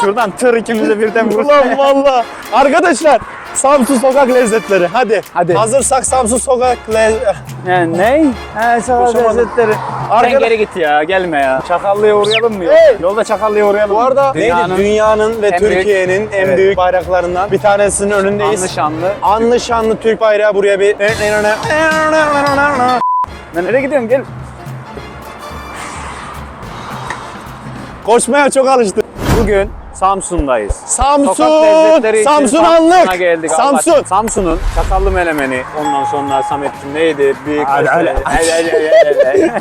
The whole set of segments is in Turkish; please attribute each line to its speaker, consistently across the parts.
Speaker 1: Şuradan tır ikimizi birden vurur.
Speaker 2: Ulan valla. Arkadaşlar Samsun sokak lezzetleri. Hadi.
Speaker 1: Hadi.
Speaker 2: Hazırsak Samsun sokak le...
Speaker 1: Yani ne? He sokak
Speaker 2: Konuşamadım.
Speaker 1: lezzetleri. Sen
Speaker 2: Arkada-
Speaker 1: geri git ya gelme ya. Çakallı'ya uğrayalım mı?
Speaker 2: Hey!
Speaker 1: Yolda Çakallı'ya uğrayalım
Speaker 2: Bu arada
Speaker 1: Dünyanın
Speaker 2: neydi? Dünyanın ve Türkiye'nin en
Speaker 1: Evet.
Speaker 2: büyük bayraklarından bir tanesinin önündeyiz.
Speaker 1: anlı şanlı.
Speaker 2: Anlı şanlı Türk bayrağı buraya bir...
Speaker 1: Nereye gidiyorum gel.
Speaker 2: Koşmaya çok alıştım.
Speaker 1: Bugün Samsun'dayız.
Speaker 2: Samsun! Samsun anlık!
Speaker 1: geldik. Allah
Speaker 2: Samsun!
Speaker 1: aşkına. Samsun'un çakallı melemeni. Ondan sonra Samet'cim neydi? Büyük
Speaker 2: Hadi, hadi.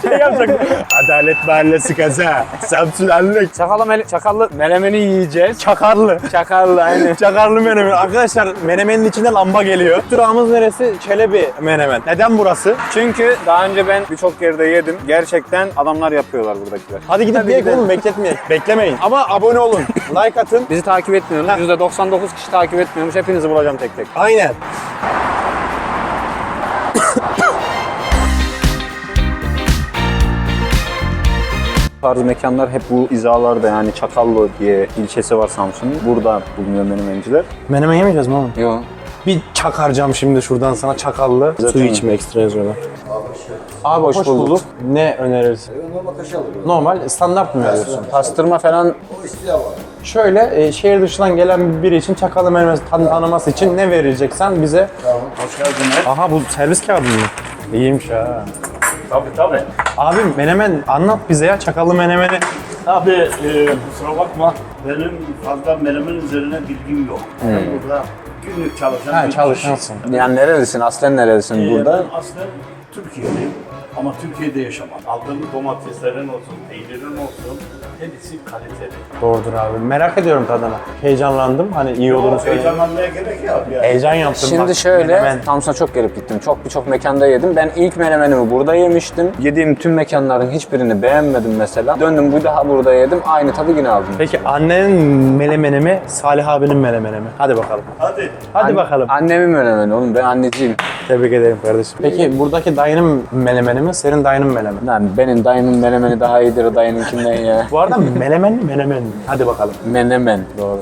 Speaker 2: Şey yapacak. Adalet Mahallesi kaza. Samsun anlık.
Speaker 1: Çakallı, mele, çakallı melemeni yiyeceğiz.
Speaker 2: Çakarlı.
Speaker 1: Çakallı aynı.
Speaker 2: Çakarlı menemen. Arkadaşlar menemenin içinde lamba geliyor. Durağımız neresi? Çelebi menemen. Neden burası?
Speaker 1: Çünkü daha önce ben birçok yerde yedim. Gerçekten adamlar yapıyorlar buradakiler.
Speaker 2: Hadi gidip
Speaker 1: Hadi
Speaker 2: oğlum bekletmeyin. Beklemeyin. Ama abone olun. Like atın.
Speaker 1: Bizi takip etmiyorsunuz. %99 kişi takip etmiyormuş. Hepinizi bulacağım tek tek.
Speaker 2: Aynen.
Speaker 1: tarz mekanlar hep bu hizalarda yani Çakallı diye ilçesi var Samsun'un. Burada bulunuyor menemenciler.
Speaker 2: Menemen yemeyeceğiz mi oğlum?
Speaker 1: Yok.
Speaker 2: Bir çakaracağım şimdi şuradan sana çakallı. Su
Speaker 1: Zaten-
Speaker 2: içme ekstra yazıyorlar.
Speaker 1: Abi hoş, bulduk.
Speaker 2: Ne önerirsin?
Speaker 3: Normal kaşar alıyorum.
Speaker 2: Normal standart mı veriyorsun?
Speaker 1: Pastırma falan
Speaker 3: O istiyor var.
Speaker 2: Şöyle e, şehir dışından gelen biri için çakallı menemen tan- tanıması için ne vereceksen bize.
Speaker 1: Hoş geldiniz.
Speaker 2: Aha bu servis kağıdı mı? İyiymiş ha.
Speaker 4: Tabii tabii.
Speaker 2: Abi menemen anlat bize ya çakallı menemeni.
Speaker 4: Abi e, kusura bakma benim fazla menemen üzerine bilgim yok. Ben burada günlük çalışan
Speaker 2: Ha
Speaker 4: bir
Speaker 2: çalışansın.
Speaker 1: Yani nerelisin? Aslen nerelisin
Speaker 4: kişiyim.
Speaker 1: burada?
Speaker 4: Ben aslen Türkiye'liyim ama Türkiye'de yaşamam. Aldığım domateslerin olsun, peynirin olsun hepsi kaliteli.
Speaker 2: Doğrudur abi. Merak ediyorum tadına. Heyecanlandım. Hani iyi olduğunu söyledim.
Speaker 4: heyecanlanmaya gerek yok yani.
Speaker 2: Heyecan yaptım
Speaker 1: Şimdi
Speaker 2: bak.
Speaker 1: şöyle,
Speaker 2: Menemen.
Speaker 1: Samsun'a çok gelip gittim. Çok birçok mekanda yedim. Ben ilk menemenimi burada yemiştim. Yediğim tüm mekanların hiçbirini beğenmedim mesela. Döndüm bu daha burada yedim. Aynı tadı yine aldım.
Speaker 2: Peki annenin menemeni mi, Salih abinin menemeni mi? Hadi bakalım.
Speaker 4: Hadi.
Speaker 2: Hadi
Speaker 1: An-
Speaker 2: bakalım.
Speaker 1: Annemin menemeni oğlum. Ben anneciyim.
Speaker 2: Tebrik ederim kardeşim. Peki buradaki dayının menemeni mi, senin dayının menemeni?
Speaker 1: Lan benim dayımın menemeni daha iyidir dayınınkinden ya.
Speaker 2: Bu arada menemen mi, menemen mi? Hadi bakalım.
Speaker 1: Menemen. Doğru.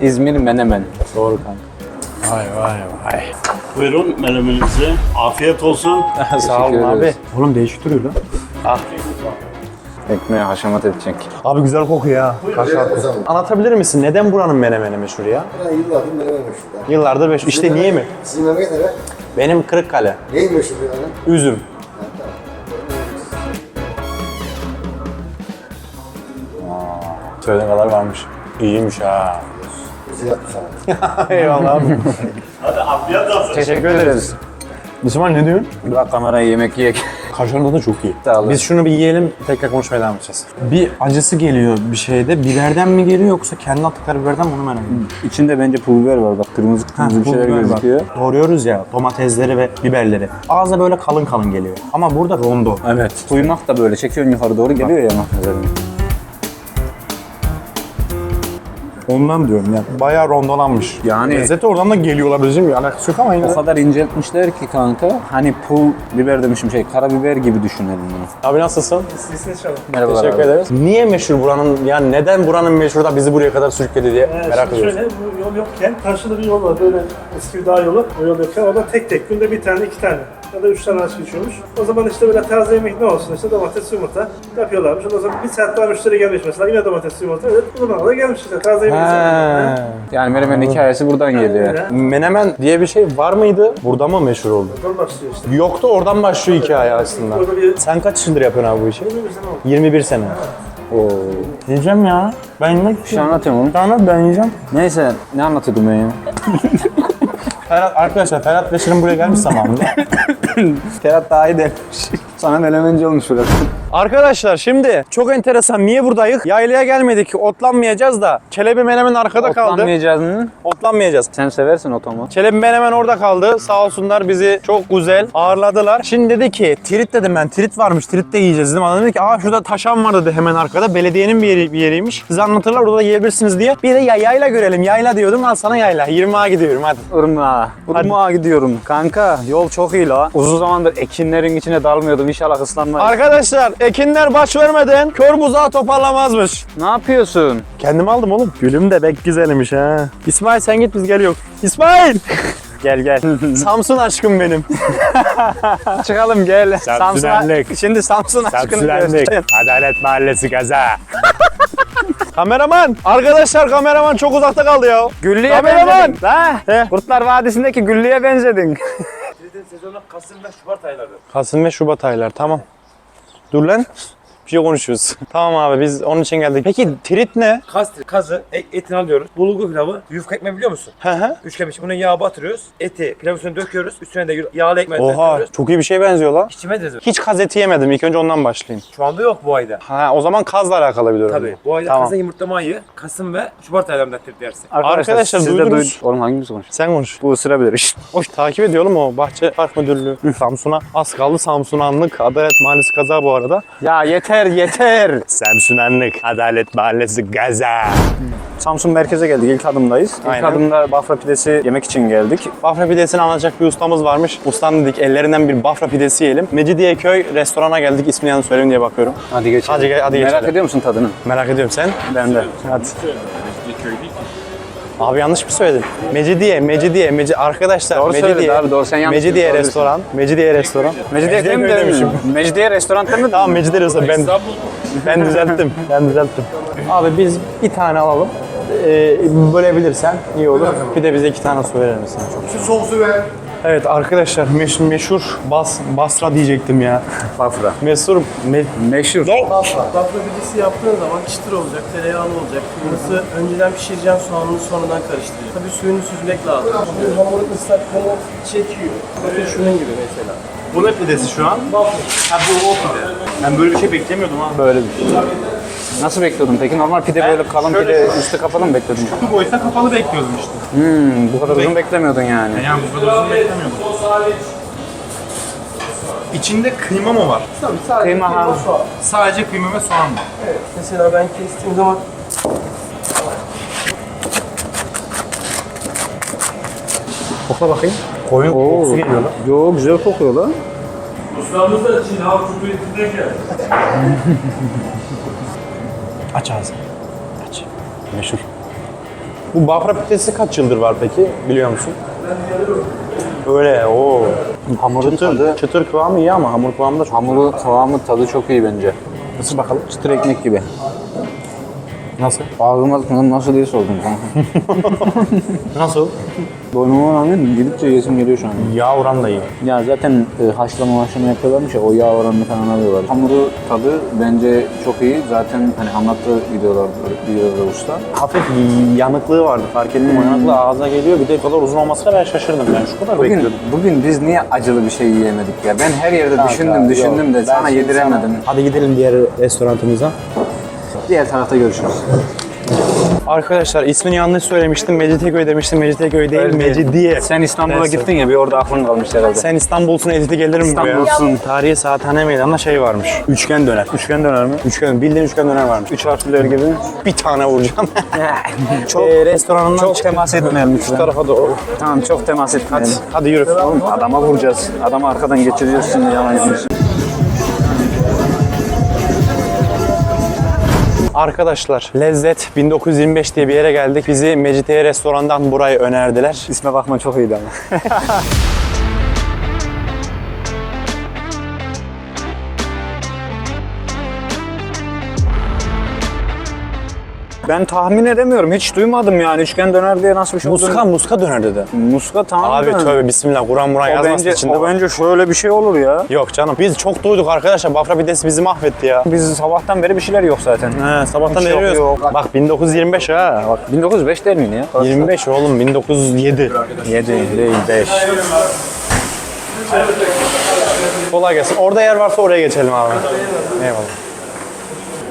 Speaker 1: İzmir Menemen.
Speaker 2: Doğru kanka. Vay vay vay.
Speaker 4: Buyurun menemeninize. Afiyet olsun.
Speaker 2: Sağ olun abi. Oğlum değişik duruyor lan. Ah.
Speaker 1: Ekmeğe haşamat edecek.
Speaker 2: Abi güzel kokuyor ha. Kaşar
Speaker 3: zaman.
Speaker 2: Anlatabilir misin neden buranın menemeni meşhur ya?
Speaker 3: Ben yıllardır menemen meşhur.
Speaker 2: Yıllardır meşhur. İşte niye mi?
Speaker 3: Sizin memleket nere?
Speaker 2: Benim Kırıkkale.
Speaker 3: Neyin meşhur yani?
Speaker 2: Üzüm. Söylediğin kadar varmış. İyiymiş ha.
Speaker 3: Yaptı sana.
Speaker 2: Eyvallah abi.
Speaker 4: Hadi afiyet olsun.
Speaker 1: Teşekkür ederiz.
Speaker 2: Müslüman ne diyorsun?
Speaker 1: Bırak kamerayı yemek yiyek.
Speaker 2: Kaşarın tadı çok iyi.
Speaker 1: Sağ.
Speaker 2: Biz şunu bir yiyelim, tekrar konuşmaya devam edeceğiz. Bir acısı geliyor bir şeyde. Biberden mi geliyor yoksa kendi attıkları biberden mi onu merak ediyorum.
Speaker 1: İçinde bence pul biber var. Bak kırmızı kırmızı bir
Speaker 2: pul
Speaker 1: şeyler
Speaker 2: biber var.
Speaker 1: gözüküyor.
Speaker 2: Doğruyoruz ya domatesleri ve biberleri. Ağza böyle kalın kalın geliyor. Ama burada rondo.
Speaker 1: Evet. Kuymak da böyle çekiyorsun yukarı doğru geliyor ya makinelerin.
Speaker 2: Ondan diyorum yani. Bayağı rondolanmış.
Speaker 1: Yani-
Speaker 2: Lezzeti oradan da geliyorlar bizim bir alakası yok ama yine.
Speaker 1: O kadar inceltmişler ki kanka. Hani pul biber demişim şey karabiber gibi düşünelim bunu.
Speaker 2: Abi nasılsın?
Speaker 1: Merhabalar
Speaker 2: Teşekkür
Speaker 1: abi.
Speaker 2: ederiz. Niye meşhur buranın, yani neden buranın meşhur da bizi buraya kadar sürükledi diye
Speaker 5: Ee,
Speaker 2: merak
Speaker 5: şimdi
Speaker 2: ediyoruz.
Speaker 5: Şöyle bu yol yokken karşıda bir yol var böyle eski bir dağ yolu. O yol yokken orada tek tek günde bir tane iki tane ya da üç tane aç geçiyormuş. O zaman işte böyle taze yemek ne olsun işte domates yumurta yapıyorlarmış. O zaman bir saat daha müşteri gelmiş mesela yine domates yumurta. Evet bu zamana da gelmiş işte taze yemek.
Speaker 1: Yani menemen hikayesi buradan geliyor.
Speaker 2: Menemen diye bir şey var mıydı? Burada mı meşhur oldu?
Speaker 5: Oradan başlıyor işte.
Speaker 2: Yoktu oradan başlıyor hikaye aslında.
Speaker 5: Bir
Speaker 2: Sen kaç yıldır yapıyorsun abi bu işi?
Speaker 5: bir sene oldu.
Speaker 2: 21 sene.
Speaker 1: Oo.
Speaker 2: Yiyeceğim ya. Ben yemek
Speaker 1: Bir şey anlatıyorum oğlum.
Speaker 2: Anlat ben yiyeceğim.
Speaker 1: Neyse ne anlatıyordum ben ya?
Speaker 2: Ferhat arkadaşlar Ferhat ve Şirin buraya gelmiş zamanında.
Speaker 1: Ferhat daha iyi demiş. Sana menemenci olmuş burası.
Speaker 2: Arkadaşlar şimdi çok enteresan niye buradayız? Yaylaya gelmedik otlanmayacağız da Çelebi Menemen arkada kaldı.
Speaker 1: Otlanmayacağız mı?
Speaker 2: Otlanmayacağız.
Speaker 1: Sen seversin otomu.
Speaker 2: Çelebi Menemen orada kaldı. Sağ olsunlar bizi çok güzel ağırladılar. Şimdi dedi ki trit dedim ben. Trit varmış. Trit de yiyeceğiz dedim. Adam dedi ki aa şurada taşan var dedi hemen arkada. Belediyenin bir, yeri, bir yeriymiş. Size anlatırlar orada da yiyebilirsiniz diye. Bir de ya, yayla görelim. Yayla diyordum. Al sana yayla. 20'a gidiyorum hadi.
Speaker 1: Irmağa. Irmağa gidiyorum. Kanka yol çok iyi la. Uzun zamandır ekinlerin içine dalmıyordum. İnşallah ıslanmayız.
Speaker 2: Arkadaşlar Ekinler baş vermeden kör buzağı toparlamazmış.
Speaker 1: Ne yapıyorsun?
Speaker 2: Kendim aldım oğlum. Gülüm de bek güzelmiş ha. İsmail sen git biz geliyoruz. İsmail! gel gel. Samsun aşkım benim.
Speaker 1: Çıkalım gel.
Speaker 2: Samsunellik.
Speaker 1: Şimdi Samsun aşkını göster.
Speaker 2: Adalet Mahallesi gaza. kameraman. Arkadaşlar kameraman çok uzakta kaldı ya.
Speaker 1: Güllü'ye
Speaker 2: Kameraman.
Speaker 1: benzedin. Ha?
Speaker 2: He.
Speaker 1: Kurtlar Vadisi'ndeki Güllü'ye benzedin.
Speaker 4: Sezonu Kasım ve Şubat ayları.
Speaker 2: Kasım ve Şubat aylar tamam. Dur şey konuşuyoruz. tamam abi biz onun için geldik. Peki trit ne?
Speaker 6: Kaz, kazı, e- etini alıyoruz. Bulgur pilavı, yufka ekmeği biliyor musun?
Speaker 2: Hı hı.
Speaker 6: Üçgen biçim. Bunun yağı batırıyoruz. Eti pilavın üstüne döküyoruz. Üstüne de yağlı ekmeği
Speaker 2: Oha
Speaker 6: döküyoruz.
Speaker 2: çok iyi bir şey benziyor lan.
Speaker 6: Hiç yemediniz mi?
Speaker 2: Hiç kaz eti yemedim. İlk önce ondan başlayayım.
Speaker 6: Şu anda yok bu ayda.
Speaker 2: Ha o zaman kazla alakalı bir durum.
Speaker 6: Tabii. Bu ayda
Speaker 2: Tamam.
Speaker 6: kazın yumurtlama ayı. Kasım ve Şubat aylarında dersin.
Speaker 2: Arkadaşlar,
Speaker 1: siz de
Speaker 2: duydunuz.
Speaker 1: duyd- Oğlum hangimiz konuş?
Speaker 2: Sen konuş.
Speaker 1: Bu ısırabilir işte.
Speaker 2: Hoş takip ediyorum o Bahçe Park Müdürlüğü. Samsun'a az kaldı Samsunanlık. Adalet Mahallesi kaza bu arada.
Speaker 1: Ya yeter yeter.
Speaker 2: Samsunanlık. Adalet Mahallesi gaza.
Speaker 1: Samsun merkeze geldik. İlk adımdayız. İlk
Speaker 2: Aynen.
Speaker 1: adımda Bafra pidesi yemek için geldik.
Speaker 2: Bafra pidesini anlatacak bir ustamız varmış. Ustam dedik ellerinden bir Bafra pidesi yiyelim. Mecidiyeköy restorana geldik. İsmini yanlış söyleyeyim diye bakıyorum.
Speaker 1: Hadi geçelim.
Speaker 2: Hadi, gel- hadi
Speaker 1: Merak
Speaker 2: geçelim.
Speaker 1: ediyor musun tadını?
Speaker 2: Merak ediyorum sen.
Speaker 1: Ben de.
Speaker 2: Hadi. Abi yanlış mı söyledin? Mecidiye, Mecidiye, Meci arkadaşlar.
Speaker 1: Doğru
Speaker 2: Mecidiye,
Speaker 1: söyledi abi, doğru. Sen yanlış
Speaker 2: Mecidiye
Speaker 1: söyledi.
Speaker 2: restoran, Mecidiye restoran.
Speaker 1: Mecidiye mi
Speaker 2: demişim.
Speaker 1: Mecidiye restoranda mı?
Speaker 2: Tamam Mecidiye restoran. Ben, ben düzelttim. Ben düzelttim. Abi biz bir tane alalım. Ee, bölebilirsen iyi olur. Bir de bize iki tane su verir misin?
Speaker 3: Şu soğusu ver.
Speaker 2: Evet arkadaşlar meş- meşhur Bas Basra diyecektim ya.
Speaker 1: Bafra.
Speaker 2: Meşhur me,
Speaker 1: Meşhur.
Speaker 7: Bafra pidesi yaptığın zaman çıtır olacak, tereyağlı olacak. Kıyması önceden pişireceğin soğanını sonradan karıştırıyor. Tabii suyunu süzmek lazım. Bu hamurun ıslaklığını çekiyor. Bakın şunun gibi mesela.
Speaker 2: Bu ne pidesi şu an? Ha bu o pide. Ben böyle bir şey beklemiyordum ha.
Speaker 1: Böyle bir şey. Nasıl bekliyordun peki? Normal pide böyle kalın
Speaker 2: şöyle-
Speaker 1: pide üstü kapalı mı bekliyordun?
Speaker 2: Bu boyutta kapalı bekliyordum işte.
Speaker 1: Hmm, bu kadar uzun beklemiyordun yani.
Speaker 2: Yani bu kadar uzun beklemiyordum. İçinde kıyma mı var?
Speaker 7: Tabii sadece
Speaker 1: Kıyma
Speaker 7: kıyma, soğan.
Speaker 2: Sadece kıyma ve soğan mı?
Speaker 7: Mesela ben kestiğim zaman
Speaker 2: Kokla bakayım. Koyun kokusu geliyor lan.
Speaker 1: Yo güzel kokuyor lan.
Speaker 4: Ustamız da Çin Halk Cumhuriyeti'nden geldi.
Speaker 2: Aç ağzını. Aç. Meşhur. Bu Bafra pidesi kaç yıldır var peki? Biliyor musun? Öyle o.
Speaker 1: Hamurun
Speaker 2: Çıtır,
Speaker 1: tadı,
Speaker 2: çıtır kıvamı iyi ama hamur kıvamı da çok
Speaker 1: hamuru kıvamı tadı çok iyi bence.
Speaker 2: Nasıl bakalım?
Speaker 1: Çıtır ekmek gibi.
Speaker 2: Nasıl?
Speaker 1: Ağzıma nasıl diye sordum kanka.
Speaker 2: Nasıl?
Speaker 1: Doymama rağmen gidipçe yesim geliyor şu an.
Speaker 2: Yağ oranı da iyi.
Speaker 1: Ya zaten e, haşlama haşlama yapıyorlarmış ya o yağ oranını falan alıyorlar. Hamuru tadı bence çok iyi. Zaten hani anlattığı videolar, videoda usta.
Speaker 2: Hafif yanıklığı vardı fark ettim. O yanıklığı ağza geliyor. Bir de kadar uzun olmasına ben şaşırdım. Ben şu kadar
Speaker 1: Bugün,
Speaker 2: bekliyordum.
Speaker 1: bugün biz niye acılı bir şey yiyemedik ya? Ben her yerde düşündüm düşündüm de sana yediremedim.
Speaker 2: Hadi gidelim diğer restoranımıza.
Speaker 1: Diğer tarafta görüşürüz.
Speaker 2: Arkadaşlar ismini yanlış söylemiştim. Mecidiyeköy demiştim. Mecidiyeköy değil, Mecidiye.
Speaker 1: Sen İstanbul'a
Speaker 2: Neyse.
Speaker 1: gittin ya bir orada aklın kalmış herhalde.
Speaker 2: Sen İstanbul'sun editi gelir mi buraya?
Speaker 1: İstanbul'sun.
Speaker 2: Tarihi Saathane Meydanı'nda şey varmış. Üçgen döner.
Speaker 1: Üçgen döner mi?
Speaker 2: Üçgen, bildiğin üçgen döner varmış.
Speaker 1: Üç harfler gibi.
Speaker 2: Bir tane vuracağım.
Speaker 1: çok
Speaker 2: Ee, restoranından
Speaker 1: çok
Speaker 2: çıkın.
Speaker 1: temas etmeyelim
Speaker 2: Şu
Speaker 1: lütfen.
Speaker 2: tarafa doğru.
Speaker 1: Tamam çok temas etmeyelim.
Speaker 2: Hadi yürü.
Speaker 1: Oğlum adama vuracağız. Adamı arkadan geçireceğiz şimdi yalan yanlış.
Speaker 2: Arkadaşlar Lezzet 1925 diye bir yere geldik. Bizi Mecidiye restorandan burayı önerdiler.
Speaker 1: İsme bakma çok iyiydi ama. Ben tahmin edemiyorum. Hiç duymadım yani. Üçgen döner diye nasıl bir şey
Speaker 2: Muska
Speaker 1: olduğunu.
Speaker 2: muska döner dedi.
Speaker 1: Muska tamam
Speaker 2: Abi
Speaker 1: da.
Speaker 2: tövbe bismillah Kur'an Kur'an
Speaker 1: O
Speaker 2: yazmasın
Speaker 1: bence,
Speaker 2: içinde.
Speaker 1: o bence şöyle bir şey olur ya.
Speaker 2: Yok canım biz çok duyduk arkadaşlar. Bafra pidesi bizi mahvetti ya.
Speaker 1: Biz sabahtan beri bir şeyler yok zaten.
Speaker 2: He, sabahtan
Speaker 1: Hiç
Speaker 2: beri
Speaker 1: yok, yok.
Speaker 2: Bak 1925 ha. Bak
Speaker 1: 1905 değil miydi ya?
Speaker 2: 25 oğlum 1907.
Speaker 1: 7 değil 5.
Speaker 2: Kolay gelsin. Orada yer varsa oraya geçelim abi. Eyvallah.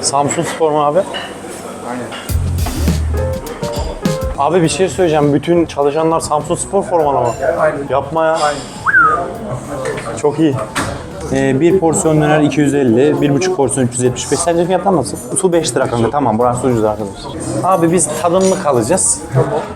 Speaker 2: Samsun Spor mu abi? Aynen. Abi bir şey söyleyeceğim. Bütün çalışanlar Samsun Spor formalı mı? Aynen. Yapma ya. Çok iyi. Ee, bir porsiyon döner 250, bir buçuk porsiyon 375. Sence fiyatlar nasıl? Su 5 lira kanka. Tamam burası ucuz arkadaşlar. Abi biz tadımlık alacağız.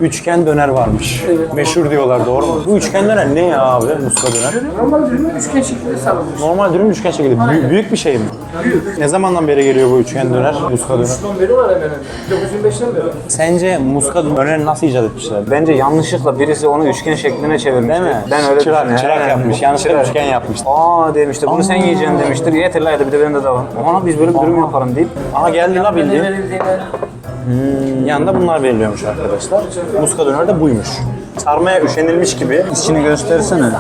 Speaker 2: Üçgen döner varmış. Meşhur diyorlar doğru mu? Bu üçgen döner ne ya abi? Muska döner.
Speaker 7: Normal dürümü üçgen şeklinde sarılmış.
Speaker 2: Normal dürüm üçgen şekilde. Büyük, büyük bir şey mi? Büyük. Ne zamandan beri geliyor bu üçgen döner? Muska döner.
Speaker 7: Son beri var hemen hemen. 1905'ten beri.
Speaker 2: Sence muska döneri nasıl icat etmişler?
Speaker 1: Bence yanlışlıkla birisi onu üçgen şekline çevirmiş.
Speaker 2: Değil mi?
Speaker 1: Ben öyle
Speaker 2: çırak,
Speaker 1: düşünüyorum.
Speaker 2: çırak yapmış. Yanlışlıkla üçgen yapmış.
Speaker 1: Aa demiştir. Bunu sen yiyeceksin demiştir. Yeter la bir de bende de var. Ona biz böyle bir dürüm yapalım deyip.
Speaker 2: Aha geldi la bildiğin.
Speaker 7: Verildiğine
Speaker 2: Yanında bunlar veriliyormuş arkadaşlar. Muska döner de buymuş. Sarmaya üşenilmiş gibi.
Speaker 1: İçini göstersene.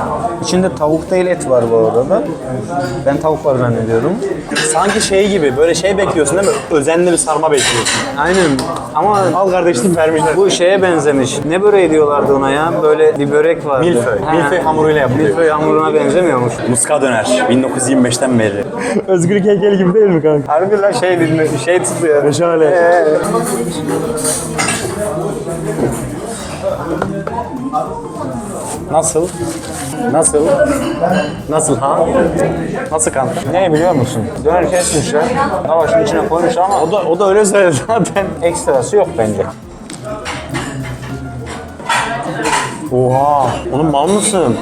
Speaker 1: İçinde tavuk değil et var bu arada. Ben tavuk var zannediyorum.
Speaker 2: Sanki şey gibi böyle şey bekliyorsun değil mi? Özenli bir sarma bekliyorsun.
Speaker 1: Aynen ama
Speaker 2: Al kardeşlik vermişler.
Speaker 1: bu şeye benzemiş. Ne böreği diyorlardı ona ya? Böyle bir börek vardı.
Speaker 2: Milföy.
Speaker 1: Ha.
Speaker 2: Milföy hamuruyla yapılıyor.
Speaker 1: Milföy hamuruna benzemiyormuş.
Speaker 2: Muska döner 1925'ten beri. Özgür Keykel gibi değil mi kanka?
Speaker 1: Harbi lan şey şey tutuyor.
Speaker 2: Şöyle. Nasıl? Nasıl? Nasıl ha? Nasıl kanka?
Speaker 1: Ne biliyor musun? Döner kesmişler. Lavaşın içine koymuşlar ama
Speaker 2: O da, o da öyle söyledi zaten.
Speaker 1: ekstrası yok bence.
Speaker 2: Oha! Oğlum mal mısın?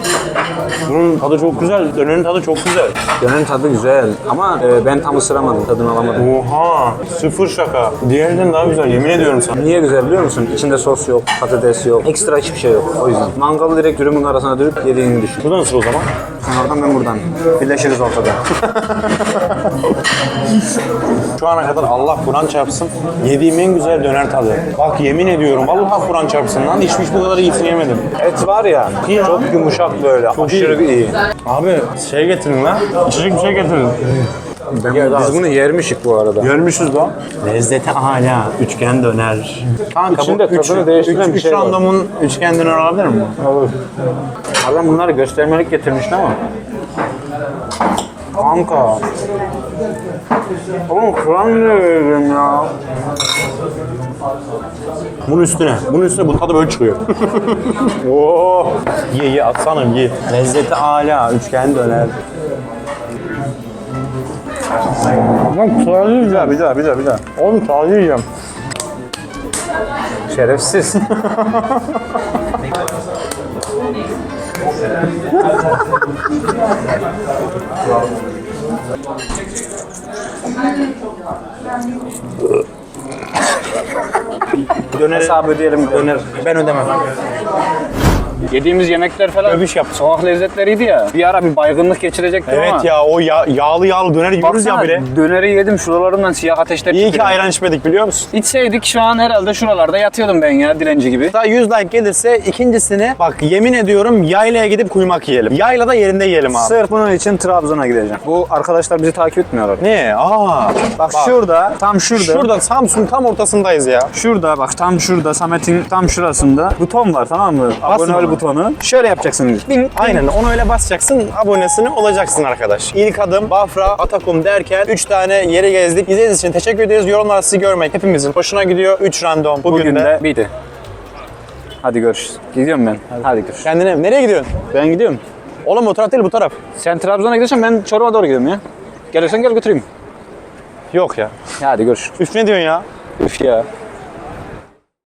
Speaker 2: Bunun tadı çok güzel. Dönerin tadı çok güzel.
Speaker 1: Dönerin tadı güzel ama e, ben tam ısıramadım, tadını alamadım.
Speaker 2: Oha! Sıfır şaka. Diğerinden daha güzel yemin ediyorum sana.
Speaker 1: Niye güzel biliyor musun? İçinde sos yok, patates yok, ekstra hiçbir şey yok. O yüzden. Mangalı direkt dürümün arasına dürüp yediğini düşün.
Speaker 2: Bu da nasıl o zaman?
Speaker 1: Sen oradan ben buradan. Birleşiriz ortada.
Speaker 2: Şu ana kadar Allah Kur'an çarpsın yediğim en güzel döner tadı. Bak yemin ediyorum Allah Kur'an çarpsın lan hiç hiç bu kadar iyisini yemedim.
Speaker 1: Et var ya, çok yumuşak böyle, aşırı iyi.
Speaker 2: Abi şey getirin lan. İçecek bir şey getirin.
Speaker 1: Ben, biz bunu yermişik bu arada.
Speaker 2: Görmüşüz lan. Lezzeti hala. Üçgen döner. Kanka
Speaker 1: İçinde
Speaker 2: bu üç,
Speaker 1: tadını değiştiren
Speaker 2: üç,
Speaker 1: bir
Speaker 2: üç
Speaker 1: şey var.
Speaker 2: randomun üçgen döner olabilir mi?
Speaker 1: Olur. Adam bunları göstermelik getirmişti ama. Kanka. Oğlum Kur'an ne ya?
Speaker 2: Bunun üstüne. Bunun üstüne bu tadı böyle çıkıyor. Oo. Ye ye atsanım ye. Lezzeti hala. Üçgen döner. Lan taze yiyeceğim. Bir daha bir daha bir daha. Oğlum taze yiyeceğim.
Speaker 1: Şerefsiz.
Speaker 2: Döner.
Speaker 1: Hesabı ödeyelim.
Speaker 2: Döner. Ben ödemem.
Speaker 1: Yediğimiz yemekler falan
Speaker 2: Övüş yaptı.
Speaker 1: sokak lezzetleriydi ya. Bir ara bir baygınlık geçirecektim ama.
Speaker 2: Evet ya o ya, yağlı yağlı döner yiyoruz ya bile.
Speaker 1: döneri yedim şuralarından siyah ateşler
Speaker 2: İyi ki ayran içmedik biliyor musun?
Speaker 1: İçseydik şu an herhalde şuralarda yatıyordum ben ya dilenci gibi.
Speaker 2: Daha 100 like gelirse ikincisini bak yemin ediyorum yaylaya gidip kuymak yiyelim. Yaylada yerinde yiyelim abi.
Speaker 1: Sırf bunun için Trabzon'a gideceğim. Bu arkadaşlar bizi takip etmiyorlar.
Speaker 2: Ne? Aa.
Speaker 1: Bak, şurada, tam şurada.
Speaker 2: Şurada Samsun tam ortasındayız ya.
Speaker 1: Şurada bak tam şurada Samet'in tam şurasında buton var tamam mı?
Speaker 2: Basın
Speaker 1: Abone ol
Speaker 2: ona.
Speaker 1: butonu. Şöyle yapacaksınız. Ding, ding.
Speaker 2: Aynen onu öyle basacaksın abonesini olacaksın arkadaş. İlk adım Bafra, Atakum derken 3 tane yeri gezdik. İzlediğiniz için teşekkür ederiz. Yorumlarda sizi görmek hepimizin hoşuna gidiyor. 3 random bugün,
Speaker 1: Bugün
Speaker 2: de.
Speaker 1: de bitti. Hadi görüşürüz. Gidiyorum ben. Hadi, görüşürüz.
Speaker 2: Kendine nereye gidiyorsun?
Speaker 1: Ben gidiyorum.
Speaker 2: Oğlum o taraf değil bu taraf.
Speaker 1: Sen Trabzon'a gidiyorsan ben Çorum'a doğru gidiyorum ya. Gelirsen gel götüreyim.
Speaker 2: Yok ya.
Speaker 1: Hadi görüşürüz.
Speaker 2: Üf ne diyorsun ya?
Speaker 1: Üf ya.